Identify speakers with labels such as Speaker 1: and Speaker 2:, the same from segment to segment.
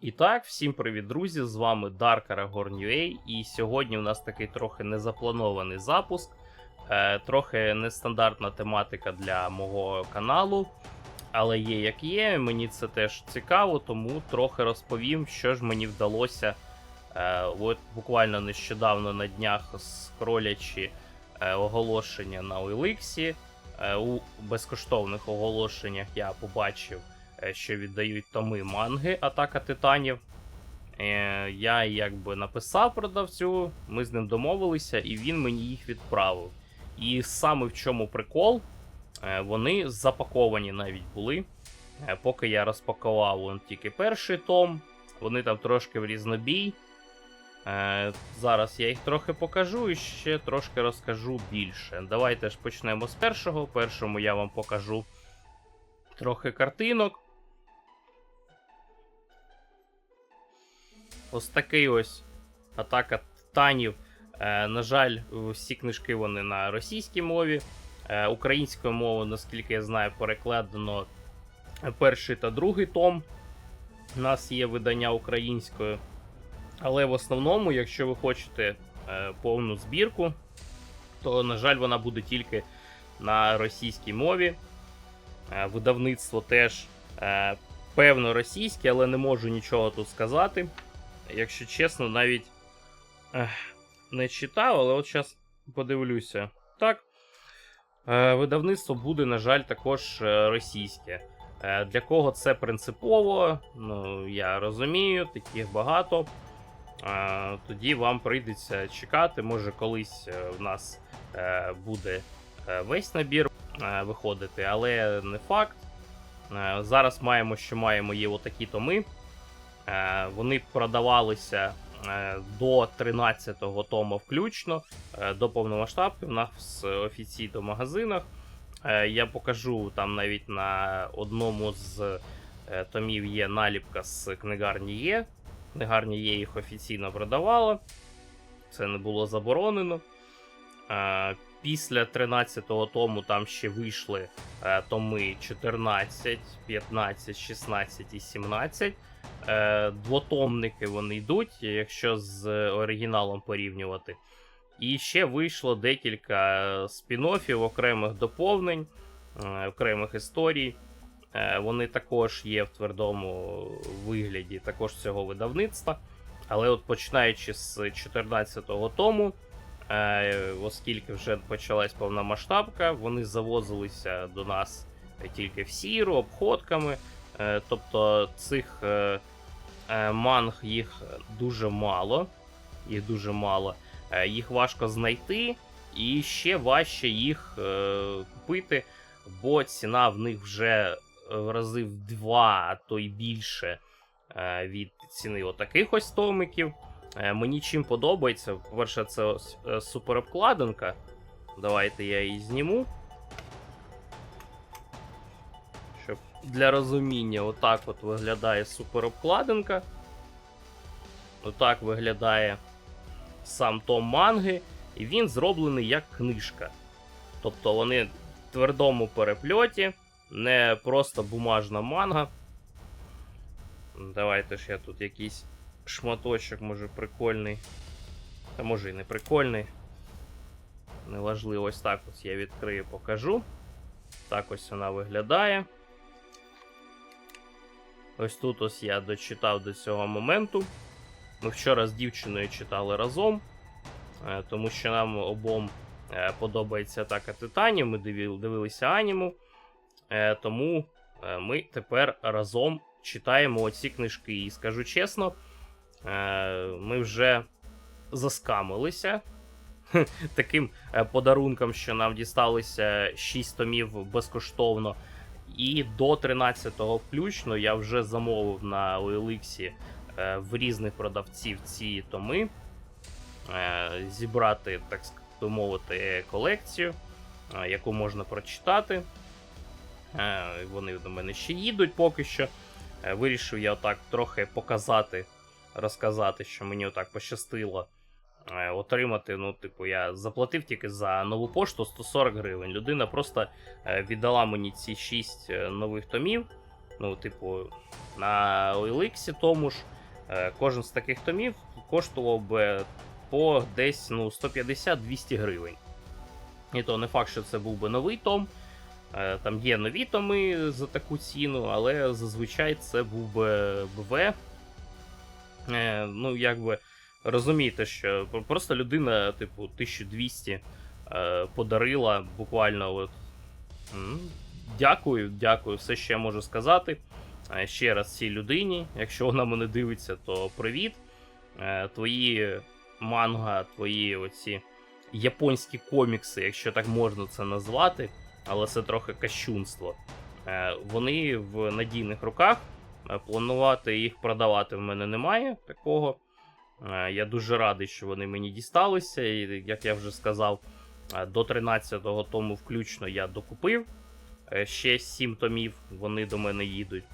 Speaker 1: І так, всім привіт, друзі! З вами Dark Aragorn UA, і сьогодні у нас такий трохи незапланований запуск, е, трохи нестандартна тематика для мого каналу. Але є як є, мені це теж цікаво, тому трохи розповім, що ж мені вдалося. Е, от буквально нещодавно на днях скролячи е, оголошення на OLX, у безкоштовних оголошеннях я побачив що віддають томи манги Атака Титанів. Е, Я якби написав продавцю, ми з ним домовилися, і він мені їх відправив. І саме в чому прикол, е, вони запаковані навіть були. Е, Поки я розпакував он тільки перший том, вони там трошки в різнобій. Е, Зараз я їх трохи покажу і ще трошки розкажу більше. Давайте ж почнемо з першого. Першому я вам покажу трохи картинок. Ось такий ось атака титанів. Е, на жаль, всі книжки вони на російській мові. Е, українською мовою, наскільки я знаю, перекладено перший та другий том. У нас є видання українською. Але в основному, якщо ви хочете е, повну збірку, то, на жаль, вона буде тільки на російській мові. Е, видавництво теж е, певно російське, але не можу нічого тут сказати. Якщо чесно, навіть ех, не читав, але от зараз подивлюся. Так. Е, видавництво буде, на жаль, також е, російське. Е, для кого це принципово, ну я розумію, таких багато. Тоді вам прийдеться чекати. Може, колись в нас буде весь набір виходити, але не факт. Зараз маємо, що маємо, є отакі томи. Е, Вони продавалися е, до 13-го тому включно, е, до повномасштабки в нас офіційно в магазинах. Я покажу там навіть на одному з томів є наліпка з книгарні Є. Книгарня Є їх офіційно продавала. Це не було заборонено. Після 13-го тому там ще вийшли томи 14, 15, 16 і 17. Е, Двотомники вони йдуть, якщо з оригіналом порівнювати. І ще вийшло декілька спін-оффів, окремих доповнень, е, окремих історій. Е, Вони також є в твердому вигляді також цього видавництва. Але от починаючи з 14-го тому, е, оскільки вже почалась повномасштабка, вони завозилися до нас тільки в сіру, обходками. Е, Тобто цих е, е, манг їх дуже мало. Їх дуже мало. Їх важко знайти, і ще важче їх купити, бо ціна в них вже в рази в два, а то й більше від ціни отаких ось томиків. Мені чим подобається, по-перше, це суперобкладинка. Давайте я її зніму. Для розуміння, отак от виглядає суперобкладинка. Отак виглядає сам том манги, і він зроблений як книжка. Тобто вони в твердому перепльоті, не просто бумажна манга. Давайте ж я тут якийсь шматочок, може, прикольний. Та може і не прикольний. Неважливо, ось так ось я відкрию, покажу. Так ось вона виглядає. Ось тут ось я дочитав до цього моменту. Ми вчора з дівчиною читали разом, е, тому що нам обом е, подобається атака титанів. Ми дивилися аніму. Е, Тому ми тепер разом читаємо оці книжки. І скажу чесно, ми вже заскамилися таким подарунком, що нам дісталося 6 томів безкоштовно. І до 13-го включно я вже замовив на OLX е, в різних продавців ці томи, е, зібрати, так би мовити, колекцію, е, яку можна прочитати. Вони до мене ще їдуть поки що. Вирішив я отак трохи показати, розказати, що мені отак пощастило отримати. Ну, типу, я заплатив тільки за нову пошту 140 гривень. Людина просто е, віддала мені ці 6 нових томів. Ну, типу, на OLX тому ж е, кожен з таких томів коштував би по десь ну, 150-200 гривень. І то не факт, що це був би новий том. Е, Там є нові томи за таку ціну, але зазвичай це був би БВ. Е, Ну, якби розумієте, що просто людина, типу, 1200 е, подарила буквально. от. Дякую, дякую. Все, що я можу сказати. Е, Ще раз цій людині. Якщо вона мене дивиться, то привіт. Е, Твої манга, твої оці японські комікси, якщо так можна це назвати, але це трохи кощунство. Е, Вони в надійних руках. Планувати їх продавати в мене немає такого. Е, Я дуже радий, що вони мені дісталися. І, як я вже сказав, е, до 13-го тому включно я докупив. Е, Ще 7 томів вони до мене їдуть.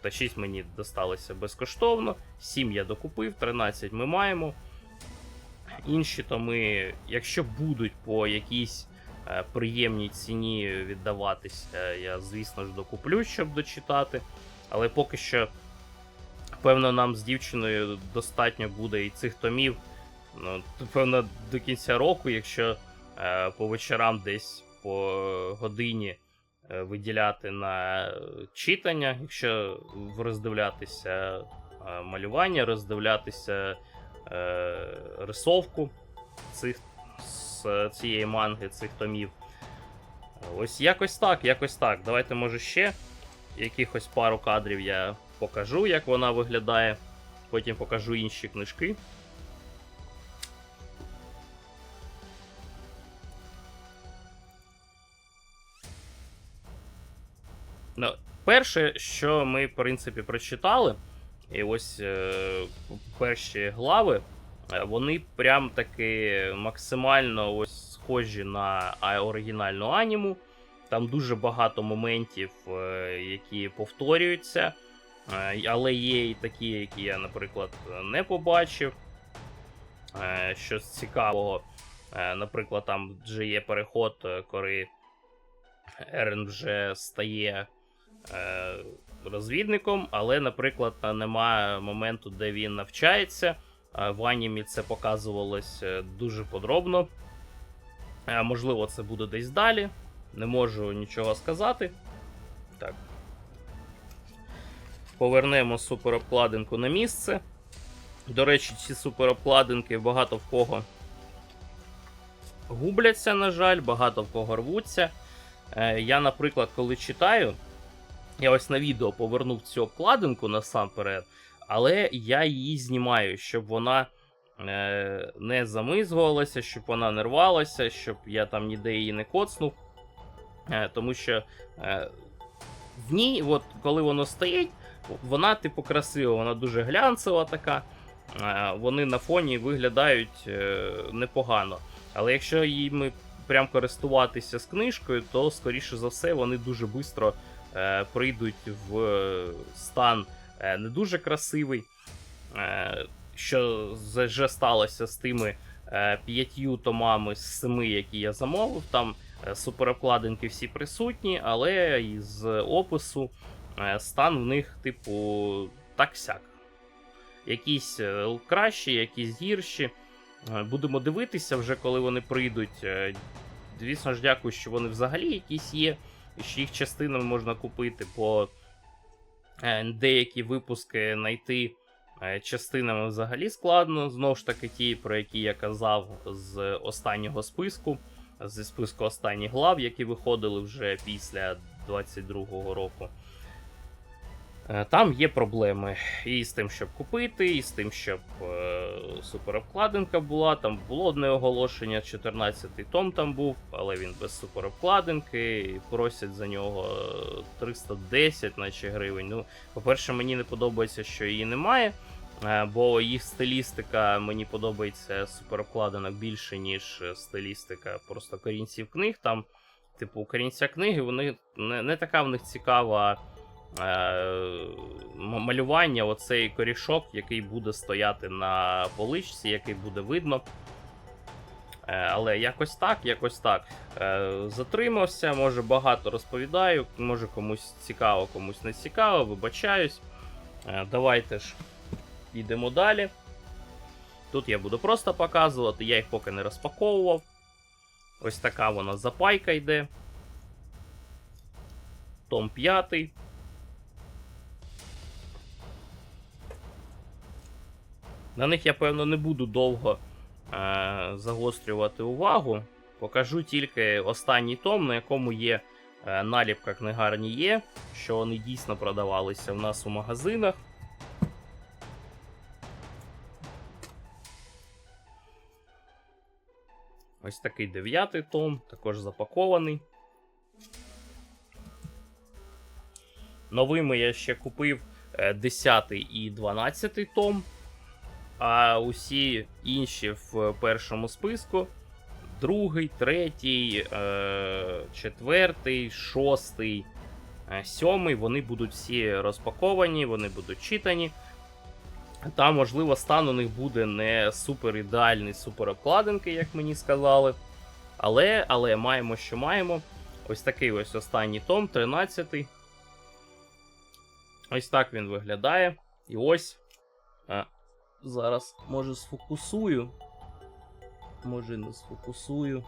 Speaker 1: Та 6 мені досталося безкоштовно. 7 я докупив, 13 ми маємо. Інші томи, якщо будуть по якійсь приємній ціні віддаватись, е, я, звісно ж, докуплю, щоб дочитати. Але поки що, певно, нам з дівчиною достатньо буде і цих томів. Ну, певно, до кінця року, якщо е, по вечорам десь по годині е, виділяти на читання, якщо роздивлятися е, малювання, роздивлятися е, рисовку цих, з цієї манги, цих томів. Ось якось так, якось так. Давайте, може, ще якихось пару кадрів я покажу, як вона виглядає. Потім покажу інші книжки. Ну, перше, що ми, в принципі, прочитали, і ось е, перші глави, е, вони прям таки максимально ось схожі на оригінальну аніму. Там дуже багато моментів, е, які повторюються, але є і такі, які я, наприклад, не побачив. Е, Щось цікавого. Е, Наприклад, там вже є переход, е, коли Ерен вже стає е, розвідником, але, наприклад, немає моменту, де він навчається. Е, В анімі це показувалось е, дуже подробно. Е, Можливо, це буде десь далі. Не можу нічого сказати. Повернемо суперобкладинку на місце. До речі, ці суперобкладинки багато в кого губляться, на жаль, багато в кого рвуться. Е, Я, наприклад, коли читаю, я ось на відео повернув цю обкладинку насамперед, але я її знімаю, щоб вона е, не замизгувалася, щоб вона не рвалася, щоб я там ніде її не коцнув. Е, тому що в ній, от, коли воно стоїть, вона, типу, красива, вона дуже глянцева така. Е, вони на фоні виглядають е, непогано. Але якщо їми прям користуватися з книжкою, то, скоріше за все, вони дуже швидко е, прийдуть в стан не дуже красивий. Що вже сталося з тими п'ятью томами з семи, які я замовив. Там суперобкладинки всі присутні, але із опису стан в них, типу, так-сяк. Якісь е, кращі, якісь гірші. Е, Будемо дивитися вже, коли вони прийдуть. Е, Звісно ж, дякую, що вони взагалі якісь є, і що їх частинами можна купити, бо е, деякі випуски знайти е, частинами взагалі складно. Знову ж таки, ті, про які я казав з останнього списку, зі списку останніх глав, які виходили вже після 22-го року. Е, Там є проблеми і з тим, щоб купити, і з тим, щоб е, суперобкладинка була. Там було одне оголошення, 14-й том там був, але він без суперобкладинки. І просять за нього е, 310 наче гривень. Ну, по-перше, мені не подобається, що її немає. е, Бо їх стилістика мені подобається суперобкладинок більше, ніж е, стилістика просто корінців книг. Там, типу, корінця книги, вони не, не така в них цікава е, малювання, оцей корішок, який буде стояти на поличці, який буде видно. Е, але якось так, якось так. Е, затримався, може багато розповідаю, може комусь цікаво, комусь не цікаво, вибачаюсь. Е, давайте ж йдемо далі. Тут я буду просто показувати, я їх поки не розпаковував. Ось така вона запайка йде. Том 5. На них я, певно, не буду довго е- загострювати увагу. Покажу тільки останній том, на якому є е- наліпка книгарні є, що вони дійсно продавалися в нас у магазинах. Ось такий дев'ятий том, також запакований. Новими я ще купив е, 10 і 12 том. А усі інші в першому списку: другий, третій, е, четвертий, шостий, е, сьомий. Вони будуть всі розпаковані, вони будуть читані. Там, можливо, стан у них буде не супер ідеальний, супер обкладинки, як мені сказали. Але, але маємо, що маємо. Ось такий ось останній том, 13-й. Ось так він виглядає. І ось. Зараз, може, сфокусую. Може, не сфокусую.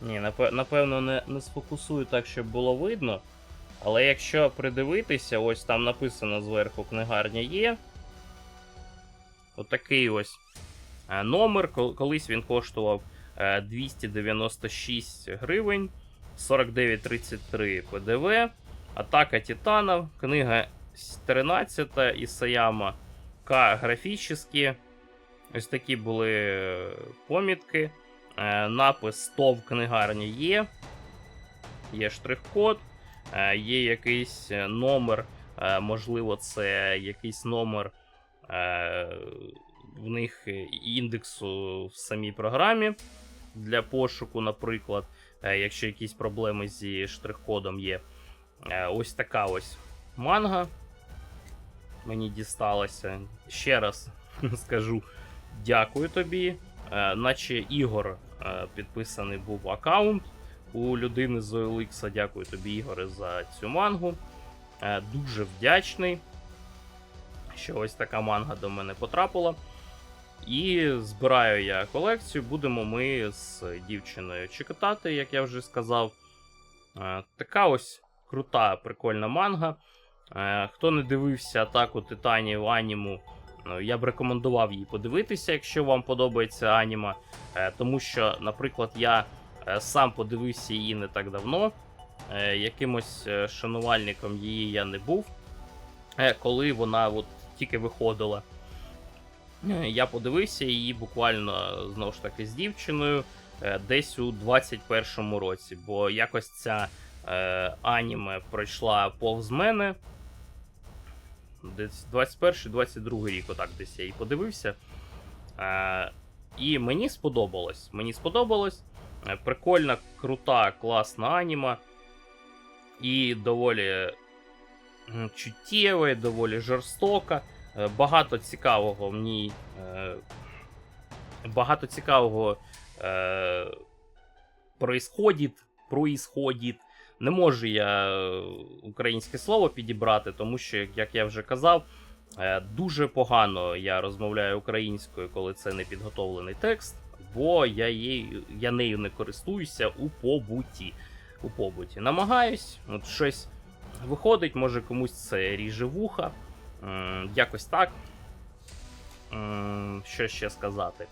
Speaker 1: Ні, напевно, не, не сфокусую так, щоб було видно. Але якщо придивитися, ось там написано зверху книгарня є. Отакий ось е, номер. Колись він коштував 296 гривень, 49,33 ПДВ. Атака Титанов, книга с- 13 Ісаяма К. Графічні. Ось такі були е, помітки. Е, Напис ТОВ книгарні є. Є штрих-код, е, є якийсь е, номер, е, можливо, це якийсь номер е, в них індексу в самій програмі для пошуку, наприклад, е, якщо якісь проблеми зі штрих-кодом є. Е, Ось така ось манга. Мені дісталася. Ще раз скажу дякую тобі. Е, наче Ігор е, підписаний був аккаунт у людини з OLX. Дякую тобі, Ігоре, за цю мангу. Е, дуже вдячний, що ось така манга до мене потрапила. І збираю я колекцію. Будемо ми з дівчиною чекатати, як я вже сказав. Е, така ось крута, прикольна манга. Е, Хто не дивився атаку титанів аніму, Ну, Я б рекомендував її подивитися, якщо вам подобається аніма. Е, Тому що, наприклад, я сам подивився її не так давно. Якимось шанувальником її я не був. Коли вона от тільки виходила. Е, Я подивився її буквально знову ж таки з дівчиною е, десь у 21-му році, бо якось ця е, аніме пройшла повз мене. Десь 21-22 рік, отак десь я її подивився. Е, і мені сподобалось. Мені сподобалось. Е, Прикольна, крута, класна аніма. І доволі чуттєва, доволі жорстока. Е, Багато цікавого в ній. Е, багато цікавого е, происходит. Не можу я українське слово підібрати, тому що, як я вже казав, дуже погано я розмовляю українською, коли це не підготовлений текст, бо я, її, я нею не користуюся у побуті. У побуті. Намагаюсь, от щось виходить, може комусь це ріже вуха. М, Якось так. М, Що ще сказати?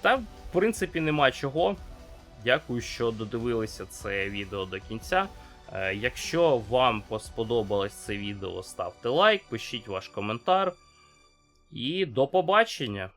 Speaker 1: Та, в принципі, нема чого. Дякую, що додивилися це відео до кінця. Е, Якщо вам сподобалось це відео, ставте лайк, пишіть ваш коментар. І до побачення!